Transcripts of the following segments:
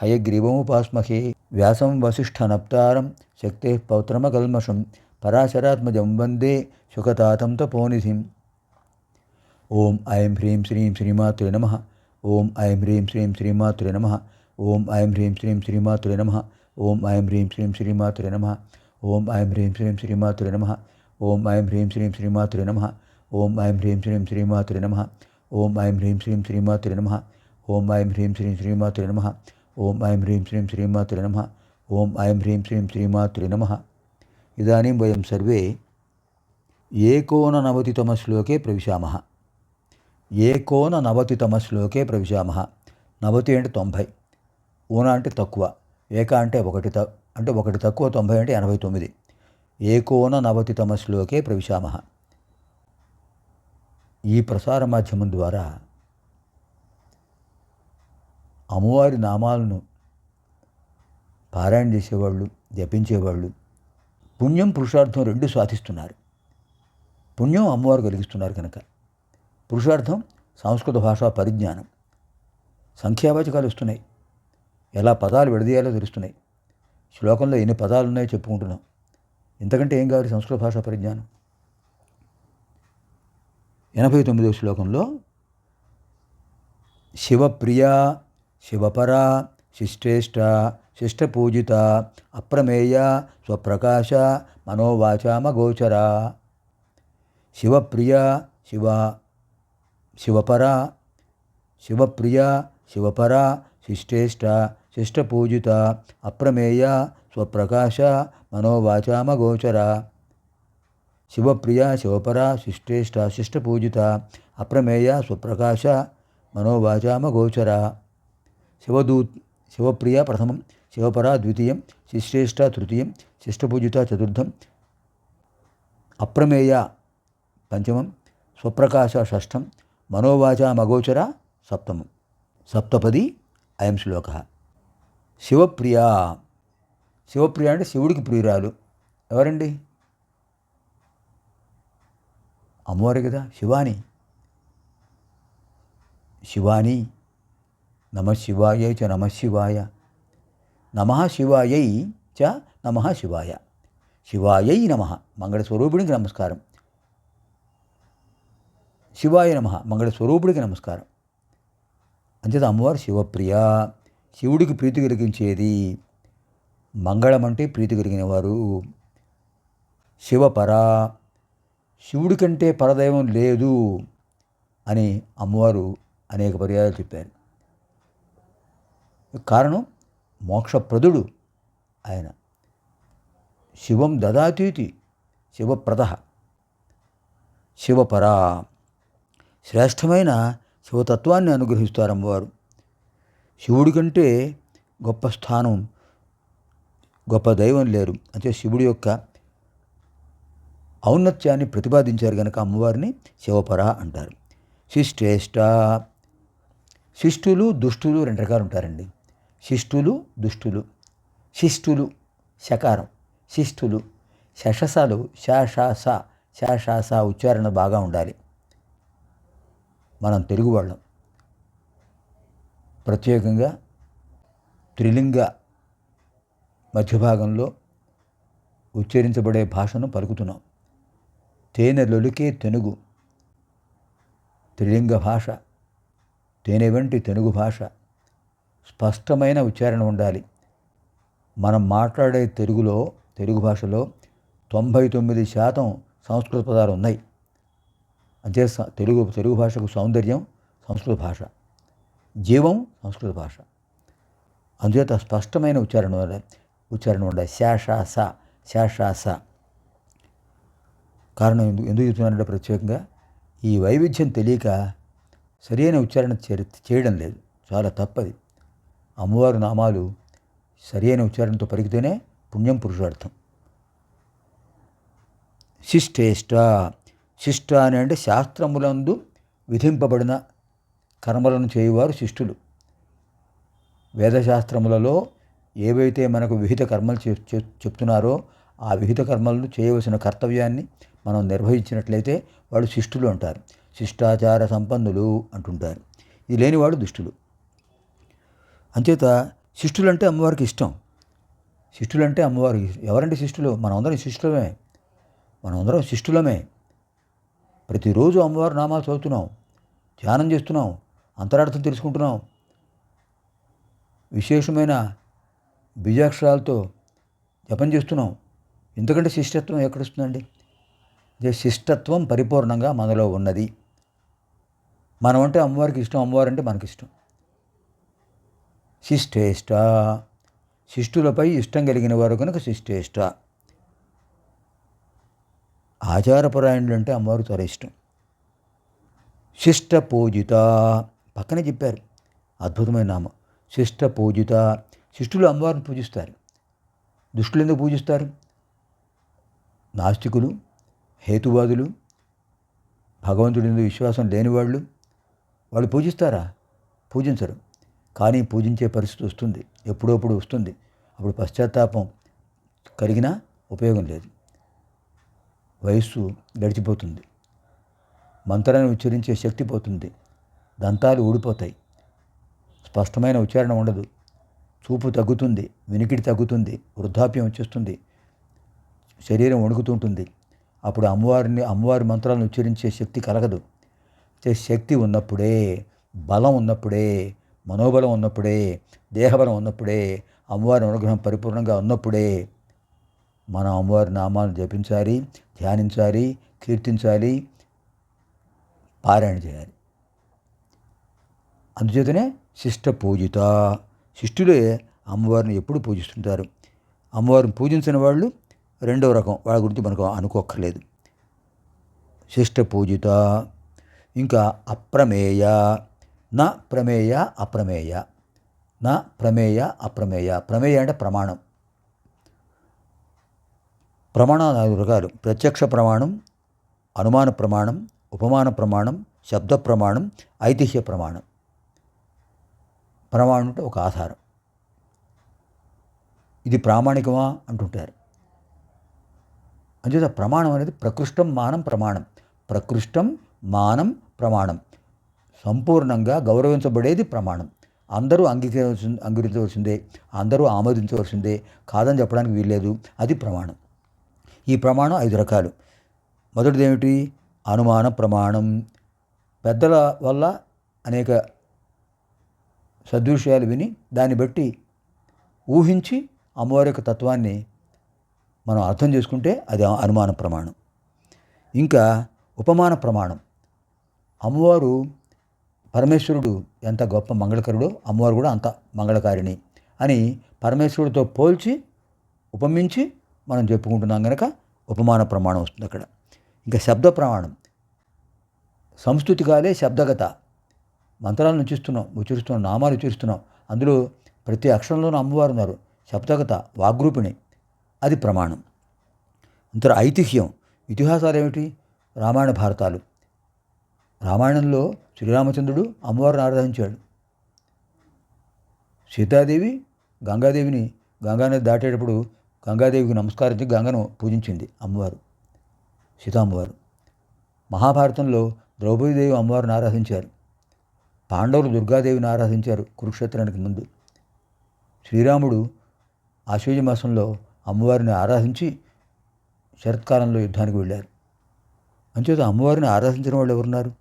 హయగ్రీవముపాస్మహే వ్యాసం వసిష్ఠనప్తారం శక్తే పౌత్రమకల్మషం పరాశరాత్మజం వందే సుఖతాతం తపోనిధిం ఓం ఐం హ్రీం శ్రీం శ్రీమాతృ నమ ఓం ఐం హ్రీం శ్రీం శ్రీమాతృ నమ ఓం ఐం హ్రీం శ్రీం శ్రీమాతృ నమ ఓం ఐం హ్రీం శ్రీం శ్రీమాతృ నమ ఓం ఐం హ్రీం శ్రీం శ్రీమాతృ నమ ఓం ఐం హ్రీం శ్రీం శ్రీమాతృ నమ ఓం ఐం హ్రీం శ్రీం శ్రీమాతృ నమ ఓం ఐం హ్రీం శ్రీం శ్రీమాతృ నమ ఓం ఐం హ్రీం శ్రీం శ్రీమాత్రే నమ ఓం ఐం హ్రీం శ్రీం శ్రీమాతృ నమ. ఓం ఐం హ్రీం శ్రీం శ్రీమాతృ నమ. ఇదానీం వయం సర్వే ఏకోననవతితమశ్లోకే ప్రవిశామः. ఏకోననవతితమశ్లోకే ప్రవిశామ. నవతి అంటే తొంభై. ఊన అంటే తక్కువ. ఏక అంటే ఒకటి త అంటే ఒకటి తక్కువ తొంభై అంటే ఎనభై తొమ్మిది. ఏకోన నవతితమ శ్లోకే ప్రవిశామ. ఈ ప్రసార మాధ్యమం ద్వారా అమ్మవారి నామాలను పారాయణ చేసేవాళ్ళు జపించేవాళ్ళు పుణ్యం పురుషార్థం రెండు సాధిస్తున్నారు. పుణ్యం అమ్మవారు కలిగిస్తున్నారు కనుక. పురుషార్థం సంస్కృత భాషా పరిజ్ఞానం. సంఖ్యావాచకాలు వస్తున్నాయి. ఎలా పదాలు విడదీయాలో తెలుస్తున్నాయి. శ్లోకంలో ఎన్ని పదాలు ఉన్నాయో చెప్పుకుంటున్నాం. ఇంతకంటే ఏం కావాలి సంస్కృత భాషా పరిజ్ఞానం? ఎనభై తొమ్మిదవ శ్లోకంలో శివప్రియ శివపర శిష్టేష్ట శిష్టపూజిత అప్రమేయ స్వప్రకాశ మనోవాచామగోచర శివప్రియ శివ శివపర శివప్రియ శివపర శిష్టేష్ట శిష్టపూజిత అప్రమేయ స్వప్రకాశ మనోవాచామగోచర శివప్రియ శివపర శిష్టేష్ట శిష్టపూజిత అప్రమేయ స్వప్రకాశ మనోవాచామగోచర శివదూత్ శివప్రియ ప్రథమం శివపర ద్వితీయం శిశ్రేష్ట తృతీయం శిష్టపూజిత చతుర్థం అప్రమేయ పంచమం స్వప్రకాశ షష్టం మనోవాచామగోచర సప్తమం. సప్తపది అయం శ్లోక. శివప్రియ. శివప్రియ అంటే శివుడికి ప్రియురాలు. ఎవరండి? అమ్మవారి కదా శివాని. శివాని. నమ శివాయ చ నమ శివాయ. నమ శివాయై చ నమ శివాయ. శివాయై నమ. మంగళస్వరూపుడికి నమస్కారం. శివాయ నమ. మంగళస్వరూపుడికి నమస్కారం. అంచేత అమ్మవారు శివప్రియ. శివుడికి ప్రీతి కలిగించేది మంగళం అంటే ప్రీతి కలిగిన వారు శివపర. శివుడి కంటే పరదైవం లేదు అని అమ్మవారు అనేక పర్యాయాలు చెప్పారు. కారణం మోక్షప్రదుడు ఆయన. శివం దదాతీతి శివప్రద. శివపర. శ్రేష్టమైన శివతత్వాన్ని అనుగ్రహిస్తారు అమ్మవారు. శివుడి కంటే గొప్ప స్థానం గొప్ప దైవం లేరు. అంటే శివుడి యొక్క ఔన్నత్యాన్ని ప్రతిపాదించారు కనుక అమ్మవారిని శివపర అంటారు. శిష్టేష్ట. శిష్టులు దుష్టులు రెండు రకాలు ఉంటారండి శిష్టులు దుష్టులు. శిష్టులు శకారం. శిష్టులు శషసాలు శాషాస శాషాస ఉచ్చారణ బాగా ఉండాలి. మనం తెలుగు వాళ్ళం. ప్రత్యేకంగా త్రిలింగ మధ్యభాగంలో ఉచ్చరించబడే భాషను పలుకుతున్నాం. తేనె లొలికే తెనుగు. త్రిలింగ భాష. తేనె వంటి తెలుగు భాష. స్పష్టమైన ఉచ్చారణ ఉండాలి. మనం మాట్లాడే తెలుగులో తెలుగు భాషలో తొంభై తొమ్మిది శాతం సంస్కృత పదాలు ఉన్నాయి. అంతే స- తెలుగు తెలుగు భాషకు సౌందర్యం సంస్కృత భాష. జీవం సంస్కృత భాష. అందుచేత స్పష్టమైన ఉచ్చారణ ఉండాలి. ఉచ్చారణ ఉండాలి. శాషాస శాషాస కారణం ఎందుకు ఎందుకు చెప్తున్నానంటే ప్రత్యేకంగా ఈ వైవిధ్యం తెలియక సరైన ఉచ్చారణ చే- చేయడం లేదు. చాలా తప్పది. అమ్మవారి నామాలు సరైన ఉచ్చారణతో పలికితేనే పుణ్యం పురుషార్థం. శిష్టేష్ట శిష్ట అని అంటే శాస్త్రములందు విధింపబడిన కర్మలను చేయువారు శిష్టులు. వేదశాస్త్రములలో ఏవైతే మనకు విహిత కర్మలు చెప్- చెప్- చెప్తున్నారో ఆ విహిత కర్మలను చేయవలసిన కర్తవ్యాన్ని మనం నిర్వహించినట్లయితే వాళ్ళు శిష్టులు అంటారు. శిష్టాచార సంపన్నులు అంటుంటారు. ఇది లేనివాడు దుష్టులు. అంచేత శిష్టులు అమ్మవారికి ఇష్టం. శిష్టులు అమ్మవారికి ఎవరంటే శిష్టులు? మనమందరం శిష్టులమే. మనమందరం శిష్టులమే. ప్రతిరోజు అమ్మవారి నామాలు చదువుతున్నాం. ధ్యానం చేస్తున్నాం. అంతరార్థం తెలుసుకుంటున్నాం. విశేషమైన బీజాక్షరాలతో జపం చేస్తున్నాం. ఎందుకంటే శిష్టత్వం ఎక్కడొస్తుందండి ఇదే శిష్టత్వం పరిపూర్ణంగా మనలో ఉన్నది. మనం అంటే అమ్మవారికి ఇష్టం. అమ్మవారు అంటే మనకి ఇష్టం శిష్టేష్ట. శిష్టులపై ఇష్టం కలిగిన వారు కనుక శిష్టేష్ట. ఆచారపరాయణులు అంటే అమ్మవారు చాలా ఇష్టం. శిష్ట పూజిత పక్కనే చెప్పారు. అద్భుతమైన నామం. శిష్ట పూజిత శిష్టులు అమ్మవారిని పూజిస్తారు. దుష్టులు ఎందుకు పూజిస్తారు? నాస్తికులు హేతువాదులు భగవంతుడి ఎందుకు విశ్వాసం లేనివాళ్ళు వాళ్ళు పూజిస్తారా? పూజించరు. కానీ పూజించే పరిస్థితి వస్తుంది. ఎప్పుడప్పుడు వస్తుంది. అప్పుడు పశ్చాత్తాపం కలిగినా ఉపయోగం లేదు. వయస్సు గడిచిపోతుంది. మంత్రాన్ని ఉచ్చరించే శక్తి పోతుంది. దంతాలు ఊడిపోతాయి. స్పష్టమైన ఉచ్చారణ ఉండదు. చూపు తగ్గుతుంది. వినికిడి తగ్గుతుంది. వృద్ధాప్యం వచ్చేస్తుంది. శరీరం వణుకుతుంటుంది అప్పుడు అమ్మవారిని అమ్మవారి మంత్రాలను ఉచ్చరించే శక్తి కలగదు. శక్తి ఉన్నప్పుడే బలం ఉన్నప్పుడే మనోబలం ఉన్నప్పుడే దేహబలం ఉన్నప్పుడే అమ్మవారి అనుగ్రహం పరిపూర్ణంగా ఉన్నప్పుడే మనం అమ్మవారి నామాలను జపించాలి ధ్యానించాలి కీర్తించాలి పారాయణ చేయాలి. అందుచేతనే శిష్ట పూజిత. శిష్టులే అమ్మవారిని ఎప్పుడు పూజిస్తుంటారు? అమ్మవారిని పూజించిన వాళ్ళు రెండవ రకం. వాళ్ళ గురించి మనకు అనుకోక్కర్లేదు. శిష్ట పూజిత. ఇంకా అప్రమేయ. నా ప్రమేయ అప్రమేయ. నా ప్రమేయ అప్రమేయ. ప్రమేయ అంటే ప్రమాణం. ప్రమాణాలు నాలుగు రకాలు ప్రత్యక్ష ప్రమాణం అనుమాన ప్రమాణం ఉపమాన ప్రమాణం శబ్ద ప్రమాణం ఐతిహ్య ప్రమాణం. ప్రమాణం అంటే ఒక ఆధారం. ఇది ప్రామాణికమా అంటుంటారు. అంచేత ప్రమాణం అనేది ప్రకృష్టం మానం ప్రమాణం. ప్రకృష్టం మానం ప్రమాణం. సంపూర్ణంగా గౌరవించబడేది ప్రమాణం. అందరూ అంగీకరించ అంగీకరించవలసిందే. అందరూ ఆమోదించవలసిందే. కాదని చెప్పడానికి వీల్లేదు. అది ప్రమాణం. ఈ ప్రమాణం ఐదు రకాలు. మొదటిది ఏమిటి అనుమాన ప్రమాణం. పెద్దల వల్ల అనేక సద్విషయాలు విని దాన్ని బట్టి ఊహించి అమ్మవారి యొక్క తత్వాన్ని మనం అర్థం చేసుకుంటే అది అనుమాన ప్రమాణం. ఇంకా ఉపమాన ప్రమాణం. అమ్మవారు పరమేశ్వరుడు ఎంత గొప్ప మంగళకరుడో అమ్మవారు కూడా అంత మంగళకారిణి అని పరమేశ్వరుడితో పోల్చి ఉపమించి మనం చెప్పుకుంటున్నాం కనుక ఉపమాన ప్రమాణం వస్తుంది అక్కడ. ఇంకా శబ్ద ప్రమాణం. సంస్కృతి కాలే శబ్దగత. మంత్రాలను ఉచిస్తున్నాం ఉచ్చరిస్తున్నాం నామాలు ఉచ్చరిస్తున్నాం. అందులో ప్రతి అక్షరంలోనూ అమ్మవారు ఉన్నారు. శబ్దగత వాగ్రూపిణి. అది ప్రమాణం. అంతర ఐతిహ్యం. ఇతిహాసాలు ఏమిటి? రామాయణ భారతాలు. రామాయణంలో శ్రీరామచంద్రుడు అమ్మవారిని ఆరాధించాడు. సీతాదేవి గంగాదేవిని గంగానది దాటేటప్పుడు గంగాదేవికి నమస్కరించి గంగను పూజించింది అమ్మవారు సీతామ్మవారు. మహాభారతంలో ద్రౌపదీదేవి అమ్మవారిని ఆరాధించారు. పాండవులు దుర్గాదేవిని ఆరాధించారు కురుక్షేత్రానికి ముందు. శ్రీరాముడు ఆశ్వజ మాసంలో అమ్మవారిని ఆరాధించి శరత్కాలంలో యుద్ధానికి వెళ్ళారు. అంచేత అమ్మవారిని ఆరాధించిన వాళ్ళు ఎవరున్నారు?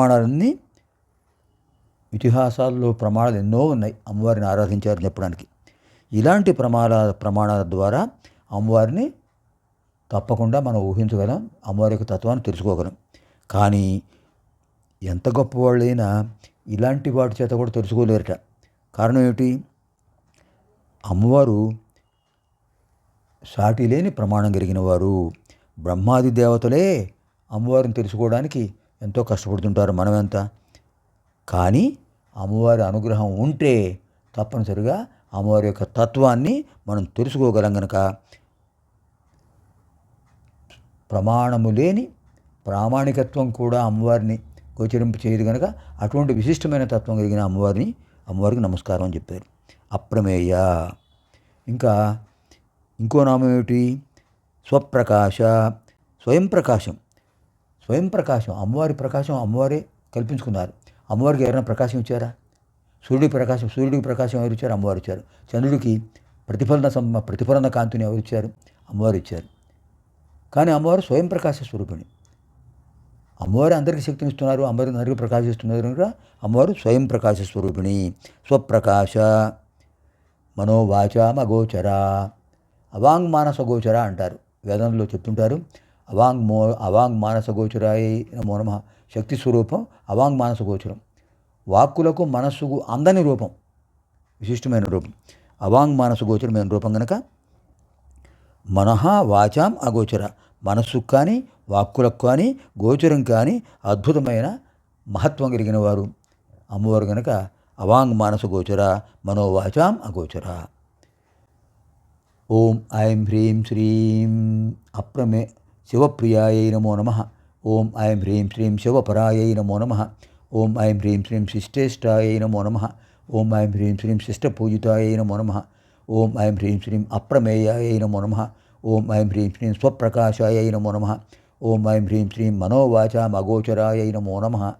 ప్రమాణాలన్నీ ఇతిహాసాల్లో ప్రమాణాలు ఎన్నో ఉన్నాయి. అమ్మవారిని ఆరాధించారని చెప్పడానికి. ఇలాంటి ప్రమాణ ప్రమాణాల ద్వారా అమ్మవారిని తప్పకుండా మనం ఊహించగలం అమ్మవారి యొక్క తత్వాన్ని తెలుసుకోగలం. కానీ ఎంత గొప్పవాళ్ళైనా ఇలాంటి వాటి చేత కూడా తెలుసుకోలేరట. కారణం ఏమిటి? అమ్మవారు సాటి లేని ప్రమాణం కలిగిన వారు బ్రహ్మాది దేవతలే అమ్మవారిని తెలుసుకోవడానికి ఎంతో కష్టపడుతుంటారు మనమెంత. కానీ అమ్మవారి అనుగ్రహం ఉంటే తప్పనిసరిగా అమ్మవారి యొక్క తత్వాన్ని మనం తెలుసుకోగలం గనక. ప్రమాణము లేని ప్రామాణికత్వం కూడా అమ్మవారిని గోచరింపు చేయదు కనుక అటువంటి విశిష్టమైన తత్వం కలిగిన అమ్మవారిని అమ్మవారికి నమస్కారం అని చెప్పారు. అప్రమేయ. ఇంకా ఇంకో నామం ఏమిటి? స్వప్రకాశ స్వయం ప్రకాశం స్వయం ప్రకాశం అమ్మవారి ప్రకాశం అమ్మవారే కల్పించుకున్నారు. అమ్మవారికి ఎవరైనా ప్రకాశం ఇచ్చారా? సూర్యుడి ప్రకాశం సూర్యుడికి ప్రకాశం ఎవరు ఇచ్చారు? అమ్మవారు ఇచ్చారు. చంద్రుడికి ప్రతిఫలన ప్రతిఫలన కాంతిని ఎవరు ఇచ్చారు? అమ్మవారు ఇచ్చారు. కానీ అమ్మవారు స్వయం ప్రకాశ స్వరూపిణి. అమ్మవారు అందరికీ శక్తిని ఇస్తున్నారు అమ్మవారు అందరికీ ప్రకాశిస్తున్నారు కనుక అమ్మవారు స్వయం ప్రకాశ స్వరూపిణి. స్వప్రకాశ మనోవాచామగోచర అవాంగ్ మానస గోచర అంటారు. వేదంలో చెప్తుంటారు అవాంగ్ మో అవాంగ్ మానస గోచరాయ నమో నమ. శక్తి స్వరూపం అవాంగ్ మానస గోచరం. వాక్కులకు మనస్సుకు అందని రూపం విశిష్టమైన రూపం. అవాంగ్ మానస గోచరమైన రూపం కనుక మనహ వాచాం అగోచర. మనస్సుకు కానీ వాక్కులకు కానీ గోచరం కానీ అద్భుతమైన మహత్వం కలిగిన వారు. అమ్మవారు కనుక అవాంగ్ మానస గోచర మనోవాచాం అగోచర. ఓం ఐం హ్రీం శ్రీం అప్రమే శివప్రియాయై నమో నమ. ఓం ఐం హ్రీం శ్రీం శివపరాయై నమో నమ. ఓం ఐం హ్రీం శ్రీం శిష్టేష్టాయై నమో నమ. ఓం ఐం హ్రీం శ్రీం శిష్టపూజితాయై నమో నమ. ఓం ఐం హ్రీం శ్రీం అప్రమేయాయై నమో నమ. ఓం ఐం హ్రీం శ్రీం స్వప్రకాశాయై నమో నమ. ఓం ఐం హ్రీం శ్రీం మనోవాచామగోచరాయై నమో నమ.